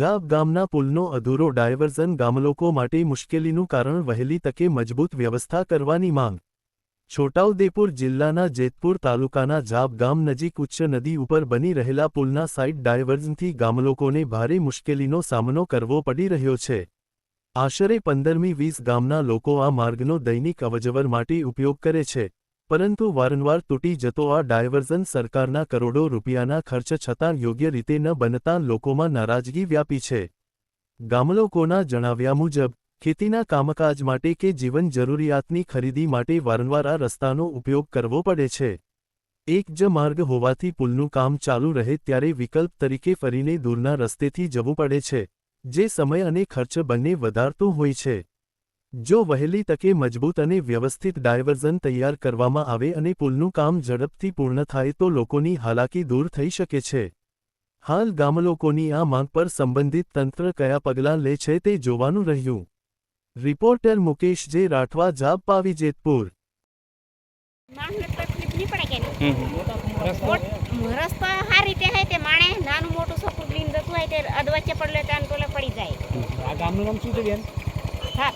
જાબ ગામના પુલનો અધૂરો ડાયવર્ઝન ગામલોકો માટે મુશ્કેલીનું કારણ વહેલી તકે મજબૂત વ્યવસ્થા કરવાની માંગ. છોટાઉદેપુર જિલ્લાના જેતપુર તાલુકાના જાબ ગામ નજીક ઉચ્ચ નદી ઉપર બની રહેલા પુલના સાઇડ ડાયવર્ઝનથી ગામલોકોને ભારે મુશ્કેલીનો સામનો કરવો પડી રહ્યો છે. આશરે પંદરમી વીસ ગામના લોકો આ માર્ગનો દૈનિક અવજવર માટે ઉપયોગ કરે છે. પરંતુ વારંવાર તૂટી જતો આ ડાયવર્ઝન સરકારના કરોડો રૂપિયાના ખર્ચ છતાં યોગ્ય રીતે ન બનતા લોકોમાં નારાજગી વ્યાપી છે. ગામલોકોના જણાવ્યા મુજબ, ખેતીના કામકાજ માટે કે જીવન જરૂરિયાતની ખરીદી માટે વારંવાર આ રસ્તાનો ઉપયોગ કરવો પડે છે. એક જ માર્ગ હોવાથી પુલનું કામ ચાલુ રહે ત્યારે વિકલ્પ તરીકે ફરીને દૂરના રસ્તેથી જવું પડે છે, જે સમય અને ખર્ચ બંને વધારતું હોય છે. જો વહેલી તકે મજબૂત અને વ્યવસ્થિત ડાયવર્ઝન તૈયાર કરવામાં આવે અને પુલનું કામ ઝડપથી પૂર્ણ થાય તો લોકોની હાલાકી દૂર થઈ શકે છે. હાલ ગામલોકોની આ માંગ પર સંબંધિત તંત્ર કયા પગલાં લે છે તે જોવાનું રહ્યું. રિપોર્ટર મુકેશ જે રાઠવા જાબ પાવી જેતપુર. માણસને તકલીફ નહીં પડે કે હમ હમ. રસ્તો મોટ- રસ્તો સારી રીતે હોય તે માણે નાનું મોટું સપોર્ટ લઈને જતું હોય તે અધવચ્ચે પડલે ત્યાં ટોલે પડી જાય. આ ગામનું નામ શું છે બેન? હા.